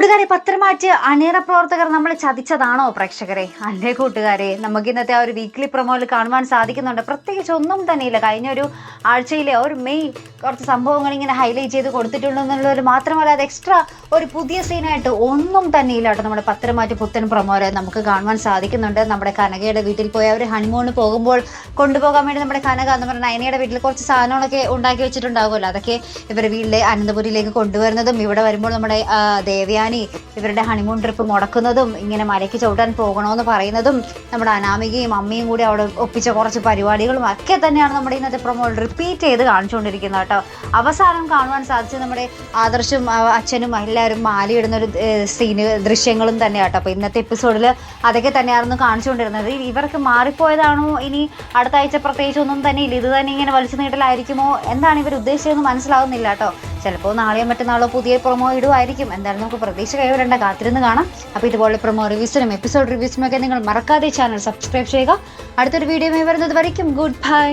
പത്രമാറ്റ് അണിയറ പ്രവർത്തകർ നമ്മൾ ചതിച്ചതാണോ പ്രേക്ഷകരെ? അല്ലേ കൂട്ടുകാരെ നമുക്ക് ഇന്നത്തെ ആ ഒരു വീക്ക്ലി പ്രൊമോയിൽ കാണുവാൻ സാധിക്കുന്നുണ്ട്. പ്രത്യേകിച്ച് ഒന്നും തന്നെയില്ല. കഴിഞ്ഞ ഒരു ആഴ്ചയിലെ ഒരു മെയ് കുറച്ച് സംഭവങ്ങൾ ഇങ്ങനെ ഹൈലൈറ്റ് ചെയ്ത് കൊടുത്തിട്ടുണ്ടെന്നുള്ളൊരു മാത്രമല്ല അത് എക്സ്ട്രാ ഒരു പുതിയ സീനായിട്ട് ഒന്നും തന്നെ ഇല്ല കേട്ടോ നമ്മുടെ പത്രമാറ്റ് പുത്തൻ പ്രൊമോയിൽ നമുക്ക് കാണുവാൻ സാധിക്കുന്നുണ്ട്. നമ്മുടെ കനകയുടെ വീട്ടിൽ പോയി അവർ ഹണിമൂണ് പോകുമ്പോൾ കൊണ്ടുപോകാൻ വേണ്ടി നമ്മുടെ കനക എന്ന് പറഞ്ഞ നയനയുടെ വീട്ടിൽ കുറച്ച് സാധനങ്ങളൊക്കെ ഉണ്ടാക്കി വെച്ചിട്ടുണ്ടാകുമല്ലോ അതൊക്കെ ഇവരുടെ വീട്ടിലെ അനന്തപുരിയിലേക്ക് കൊണ്ടുവരുന്നതും ഇവിടെ വരുമ്പോൾ നമ്മുടെ ആ, ദേവയാനി ഇവരുടെ ഹണിമൂൺ ട്രിപ്പ് മുടക്കുന്നതും ഇങ്ങനെ മലയ്ക്ക് ചവിട്ടാൻ പോകണമെന്ന് പറയുന്നതും നമ്മുടെ അനാമികയും അമ്മയും കൂടി അവിടെ ഒപ്പിച്ച കുറച്ച് പരിപാടികളും ഒക്കെ തന്നെയാണ് നമ്മുടെ ഇന്നത്തെ പ്രൊമോ റിപ്പീറ്റ് ചെയ്ത് കാണിച്ചുകൊണ്ടിരിക്കുന്നത് കേട്ടോ. അവസാനം കാണുവാൻ സാധിച്ചത് നമ്മുടെ ആദർശും അച്ഛനും എല്ലാവരും മാലയിടുന്ന ഒരു സീന് ദൃശ്യങ്ങളും തന്നെ കേട്ടോ. അപ്പോൾ ഇന്നത്തെ എപ്പിസോഡിൽ അതൊക്കെ തന്നെയായിരുന്നു കാണിച്ചുകൊണ്ടിരുന്നത്. ഇവർക്ക് മാറിപ്പോയതാണോ? ഇനി അടുത്ത ആഴ്ച പ്രത്യേകിച്ച് ഒന്നും തന്നെ ഇല്ല. ഇത് തന്നെ ഇങ്ങനെ വലിച്ചു നീട്ടലായിരിക്കുമോ? എന്താണ് ഇവർ ഉദ്ദേശിച്ചതെന്ന് മനസ്സിലാവുന്നില്ല കേട്ടോ. ചിലപ്പോൾ നാളെയോ മറ്റന്നാളോ പുതിയ പ്രൊമോ ഇടുമായിരിക്കും എന്തായാലും നമുക്ക് പ്രതീക്ഷ കൈവിടേണ്ട കാത്തിരുന്ന് കാണാം. അപ്പോൾ ഇതുപോലെ പ്രൊമോ റിവ്യൂസിനും എപ്പിസോഡ് റിവ്യൂസിനും ഒക്കെ നിങ്ങൾ മറക്കാതെ ചാനൽ സബ്സ്ക്രൈബ് ചെയ്യുക. അടുത്തൊരു വീഡിയോ വരുന്നത് വരയ്ക്കും. Good bye